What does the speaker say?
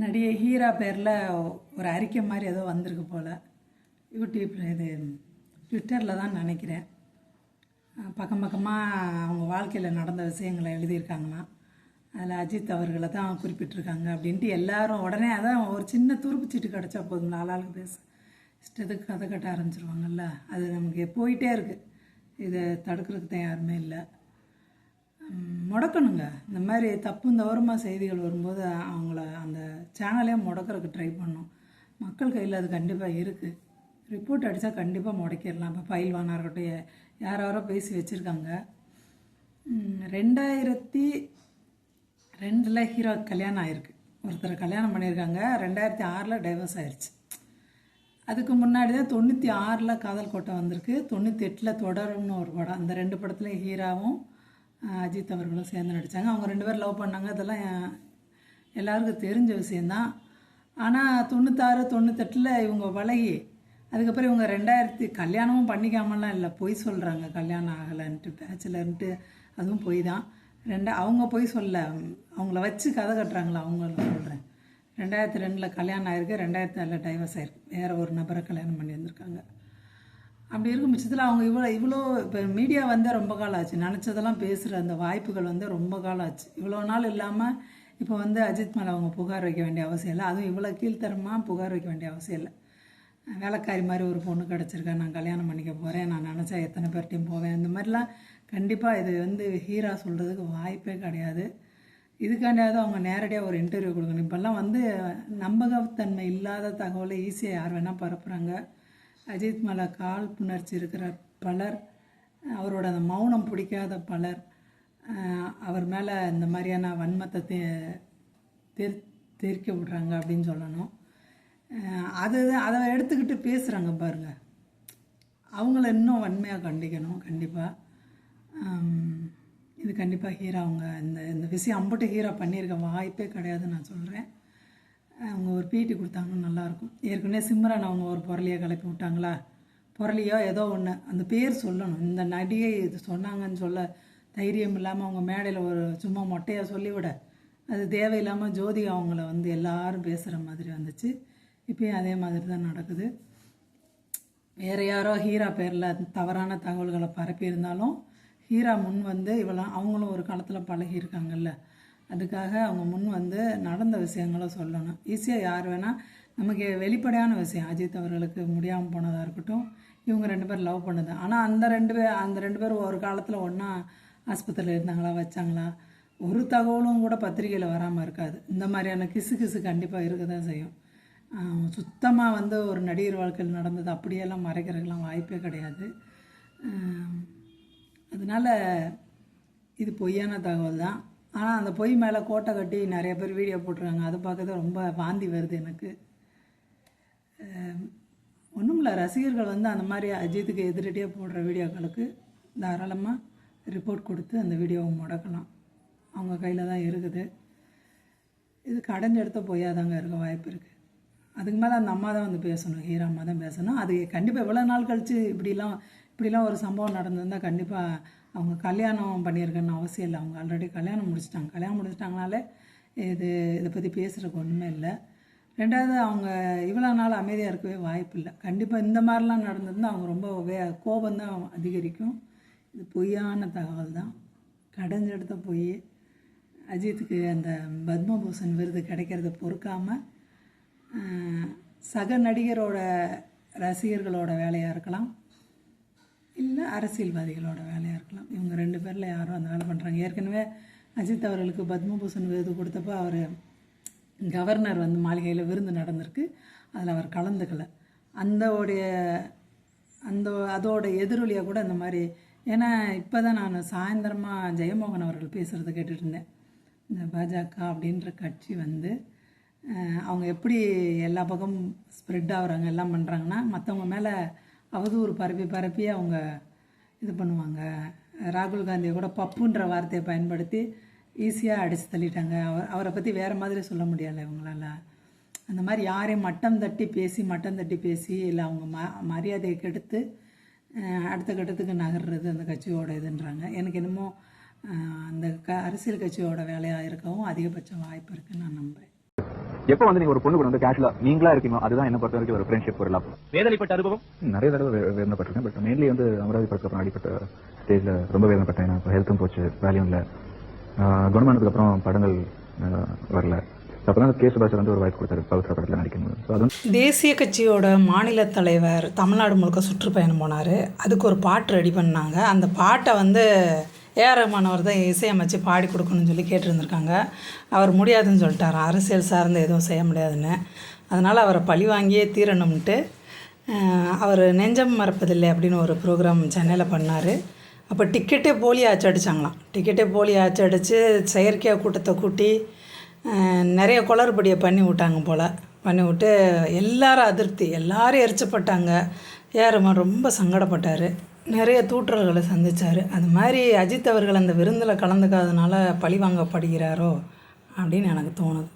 நடிகை ஹீரா பேரில் ஒரு அறிக்கை மாதிரி ஏதோ வந்திருக்கு போல். யூடியூப்பில் இது ட்விட்டரில் தான் நினைக்கிறேன். பக்கம் பக்கமாக அவங்க வாழ்க்கையில் நடந்த விஷயங்களை எழுதியிருக்காங்களாம் அதில் அஜித் அவர்களை தான் குறிப்பிட்டிருக்காங்க அப்படின்ட்டு எல்லாரும் உடனே அதான் ஒரு சின்ன துருப்பு சீட்டு கிடச்சா போதும் ஆளாளுக்கு பேச. இஷ்டத்துக்கு கதை கட்ட ஆரம்பிச்சிருவாங்கல்ல? அது நமக்கு போயிட்டே இருக்குது இதை தடுக்கிறதுக்கு தான் யாருமே இல்லை. முடக்கணுங்க. இந்த மாதிரி தப்பு தவறுமா செய்திகள் வரும்போது அவங்கள அந்த சேனலே முடக்கிறதுக்கு ட்ரை பண்ணணும் மக்கள் கையில் அது கண்டிப்பாக இருக்குது ரிப்போர்ட் அடித்தா கண்டிப்பாக முடக்கிடலாம். இப்போ பயில்வானாக இருக்கட்டும் யார் யாரோ பேசி வச்சுருக்காங்க. ரெண்டாயிரத்தி ரெண்டில் ஹீரோ கல்யாணம் ஆயிருக்கு. ஒருத்தரை கல்யாணம் பண்ணியிருக்காங்க. ரெண்டாயிரத்தி ஆறில் டைவர்ஸ் ஆயிடுச்சு அதுக்கு முன்னாடி தான் தொண்ணூற்றி ஆறில் காதல் கோட்டை வந்திருக்கு. தொண்ணூற்றி எட்டில் தொடரும்னு ஒரு படம். அந்த ரெண்டு படத்துலையும் ஹீராவும் அஜித் அவர்களும் சேர்ந்து நடித்தாங்க அவங்க ரெண்டு பேரும் லவ் பண்ணாங்க. அதெல்லாம் எல்லாருக்கும் தெரிஞ்ச விஷயந்தான் ஆனால் தொண்ணூத்தாறு தொண்ணூத்தெட்டில் இவங்க பழகி அதுக்கப்புறம் இவங்க ரெண்டாயிரத்தி கல்யாணமும் பண்ணிக்காமலாம் இல்லை. பொய் சொல்கிறாங்க கல்யாணம் ஆகலைன்ட்டு பேச்சுலர்ன்ட்டு அதுவும் பொய் தான் ரெண்டா அவங்க பொய் சொல்ல அவங்கள வச்சு கதை கட்டுறாங்களா? அவங்கள சொல்கிறேன் ரெண்டாயிரத்தி ரெண்டில் கல்யாணம் ஆயிருக்கு. ரெண்டாயிரத்தி நாலில் டைவர்ஸ் ஆயிருக்கு. வேறு ஒரு நபரை கல்யாணம் பண்ணி வந்திருக்காங்க. அப்படி இருக்கும் பட்சத்தில் அவங்க இவ்வளோ இவ்வளோ இப்போ மீடியா வந்து ரொம்ப காலம் ஆச்சு. நினச்சதெல்லாம் பேசுகிற அந்த வாய்ப்புகள் வந்து ரொம்ப காலம் ஆச்சு. இவ்வளோ நாள் இல்லாமல் இப்போ வந்து அஜித் மேலே அவங்க புகார் வைக்க வேண்டிய அவசியம் இல்லை. அதுவும் இவ்வளோ கீழ்த்தரமாக புகார் வைக்க வேண்டிய அவசியம் இல்லை. வேலைக்காரி மாதிரி ஒரு பொண்ணு கிடச்சிருக்கேன் நான் கல்யாணம் பண்ணிக்க போகிறேன் நான் நினச்சா எத்தனை பேர்ட்டையும் போவேன். இந்த மாதிரிலாம் கண்டிப்பாக இது வந்து ஹீரா சொல்கிறதுக்கு வாய்ப்பே கிடையாது. இதுக்காண்டியாவது அவங்க நேரடியாக ஒரு இன்டர்வியூ கொடுக்கணும். இப்போல்லாம் வந்து நம்பகத்தன்மை இல்லாத தகவலை ஈஸியாக யார் வேணால் பரப்புகிறாங்க அஜித் மேலே கால் புணர்ச்சி இருக்கிற பலர் அவரோட அந்த மௌனம் பிடிக்காத பலர் அவர் மேலே இந்த மாதிரியான வன்மத்தை தே தெரி தெரிக்க விட்றாங்க அப்படின்னு சொல்லணும். அது அதை எடுத்துக்கிட்டு பேசுகிறாங்க பாருங்க. அவங்கள இன்னும் வன்மையாக கண்டிக்கணும் கண்டிப்பாக இது கண்டிப்பாக ஹீரா அவங்க. இந்த இந்த விஷயம் அம்பட்டு ஹீரா பண்ணியிருக்க வாய்ப்பே கிடையாதுன்னு நான் சொல்கிறேன் அவங்க ஒரு பீட்டி கொடுத்தாங்கன்னு நல்லாயிருக்கும். ஏற்கனவே சிம்ரன் அவங்க ஒரு பொருளியை கிளப்பி விட்டாங்களா? பொருளியோ ஏதோ ஒன்று அந்த பேர் சொல்லணும். இந்த நடிகை இது சொன்னாங்கன்னு சொல்ல தைரியம் இல்லாமல் அவங்க மேடையில் ஒரு சும்மா மொட்டையாக சொல்லிவிட அது தேவையில்லாமல் ஜோதி அவங்கள வந்து எல்லாரும் பேசுகிற மாதிரி வந்துச்சு. இப்பயும் அதே மாதிரி தான் நடக்குது. வேறு யாரோ ஹீரா பேரில் தவறான தகவல்களை பரப்பியிருந்தாலும் ஹீரா முன் வந்து இவெல்லாம் அவங்களும் ஒரு காலத்தில் பழகியிருக்காங்கல்ல. அதுக்காக அவங்க முன் வந்து நடந்த விஷயங்களை சொல்லணும். ஈஸியாக யார் வேணால் நமக்கு வெளிப்படையான விஷயம். அஜித் அவர்களுக்கு முடியாமல் போனதாக இருக்கட்டும் இவங்க ரெண்டு பேர் லவ் பண்ணுது. ஆனால் அந்த ரெண்டு பேர் அந்த ரெண்டு பேரும் ஒரு காலத்தில் ஒன்றா ஆஸ்பத்திரியில் இருந்தாங்களா வச்சாங்களா? ஒரு தகவலும் கூட பத்திரிக்கையில் வராமல் இருக்காது. இந்த மாதிரியான கிசு கிசு கண்டிப்பாக இருக்க தான் செய்யும் சுத்தமாக வந்து ஒரு நடிகர் வாழ்க்கையில் நடந்தது அப்படியெல்லாம் மறைக்கிறதுக்கெலாம் வாய்ப்பே கிடையாது. அதனால் அதனால இது பொய்யான தகவல் தான் ஆனால் அந்த பொய் மேலே கோட்டை கட்டி நிறைய பேர் வீடியோ போட்டுருக்காங்க. அதை பார்க்கறது ரொம்ப வாந்தி வருது எனக்கு. ஒன்றும் இல்லை. ரசிகர்கள் வந்து அந்த மாதிரி அஜித்துக்கு எதிரடியாக போடுற வீடியோக்களுக்கு தாராளமாக ரிப்போர்ட் கொடுத்து அந்த வீடியோவை முடக்கலாம். அவங்க கையில் தான் இருக்குது. இது கடைஞ்ச இடத்த பொய்யாதாங்க இருக்க வாய்ப்பு இருக்குது அதுக்கு மேலே அந்த அம்மா தான் வந்து பேசணும். ஹீரா அம்மா தான் பேசணும். அது கண்டிப்பாக இவ்வளோ நாள் கழித்து இப்படிலாம் இப்படிலாம் ஒரு சம்பவம் நடந்திருந்தால் கண்டிப்பாக அவங்க கல்யாணம் பண்ணியிருக்கணும்னு அவசியம் இல்லை. அவங்க ஆல்ரெடி கல்யாணம் முடிச்சிட்டாங்க. கல்யாணம் முடிச்சிட்டாங்கனாலே இது இதை பற்றி பேசுகிறதுக்கு ஒன்றுமே இல்லை. ரெண்டாவது அவங்க இவ்வளோ நாள் அமைதியாக இருக்கவே வாய்ப்பு இல்லை. கண்டிப்பாக இந்த மாதிரிலாம் நடந்திருந்தால் அவங்க ரொம்ப வே கோபந்தான் அதிகரிக்கும். இது பொய்யான தகவல் தான். கடைஞ்செடுத்த போய் அஜித்துக்கு அந்த பத்மபூஷன் விருது கிடைக்கிறத பொறுக்காமல் சக நடிகரோட ரசிகர்களோட வேலையாக இருக்கலாம். இல்லை அரசியல்வாதிகளோட வேலையாக இருக்கலாம். இவங்க ரெண்டு பேரில் யாரும் அந்த வேலை பண்ணுறாங்க ஏற்கனவே அஜித் அவர்களுக்கு பத்மபூஷன் விருது கொடுத்தப்போ அவர் கவர்னர் வந்து மாளிகையில் விருந்து நடந்திருக்கு. அதில் அவர் கலந்துக்கல. அந்த உடைய அந்த அதோட எதிரொலியாக கூட இந்த மாதிரி ஏன்னா இப்போ தான் நான் சாயந்தரமாக ஜெயமோகன் அவர்கள் பேசுகிறத கேட்டுட்டு இருந்தேன். இந்த பாஜக அப்படின்ற கட்சி வந்து அவங்க எப்படி எல்லா பக்கமும் ஸ்ப்ரெட் ஆகுறாங்க எல்லாம் பண்ணுறாங்கன்னா மற்றவங்க மேலே அவதூறு பரப்பி பரப்பி அவங்க இது பண்ணுவாங்க. ராகுல் காந்தியை கூட பப்புன்ற வார்த்தையை பயன்படுத்தி ஈஸியாக அடித்து தள்ளிட்டாங்க. அவர் அவரை பற்றி வேறு மாதிரி சொல்ல முடியலை இவங்களால. அந்த மாதிரி யாரையும் மட்டம் தட்டி பேசி மட்டம் தட்டி பேசி இல்லை அவங்க ம மரியாதையை கெடுத்து அடுத்த கட்டத்துக்கு நகர்றது அந்த கட்சியோட இதுன்றாங்க. எனக்கு என்னமோ அந்த க அரசியல் கட்சியோட வேலையாக இருக்கவும் அதிகபட்ச வாய்ப்பு இருக்குன்னு நான் நம்புகிறேன் எப்போ வந்து நீங்க ஒரு பொண்ணு கூட வந்து கேஷுவலா நீங்களா இருக்கீங்க அதுதான் என்ன பொறுத்த வரைக்கும் ஒரு ஃப்ரெண்ட்ஷிப் ஒரு லவ் வேதனைப்பட்ட அனுபவம்? நிறைய தடவை வேதனைப்பட்டிருக்கேன். பட் மெயின்லி வந்து அமராவதி படத்துக்கு அப்புறம் அடிப்பட்ட ஸ்டேஜ்ல ரொம்ப வேதனைப்பட்டேன். ஏன்னா ஹெல்த்தும் போச்சு வேலையும் இல்லை. குணமானதுக்கு அப்புறம் படங்கள் வரல. தேசிய கட்சியோட மாநில தலைவர் தமிழ்நாடு முழுக்க சுற்றுப்பயணம் போனார். அதுக்கு ஒரு பாட்டு ரெடி பண்ணாங்க. அந்த பாட்டை வந்து ஏஆர் ரஹ்மான் அவர் தான் இசையமைச்சு பாடி கொடுக்கணும்னு சொல்லி கேட்டிருந்திருக்காங்க. அவர் முடியாதுன்னு சொல்லிட்டார்? அரசியல் சார்ந்து எதுவும் செய்ய முடியாதுன்னு. அதனால் அவரை பழி வாங்கியே தீரணும்ன்ட்டு அவர் நெஞ்சம் மறப்பதில்லை அப்படின்னு ஒரு ப்ரோக்ராம் சென்னையில் பண்ணார். அப்போ டிக்கெட்டே போலி ஆச்சு அடிச்சாங்களாம். டிக்கெட்டே போலி ஆச்சு அடித்து செயற்கையாக கூட்டத்தை கூட்டி நிறைய குளறுபடியை பண்ணி விட்டாங்க போல். பண்ணி விட்டு எல்லாரும் அதிருப்தி. எல்லாரும் எரிச்சப்பட்டாங்க. ஏஆர்எம்மான் ரொம்ப சங்கடப்பட்டார். நிறைய தூற்றல்களை சந்திச்சார். அது மாதிரி அஜித் அவர்கள் அந்த விருந்தில் கலந்துக்காதனால பழி வாங்கப்படுகிறாரோ அப்படின்னு எனக்கு தோணுது.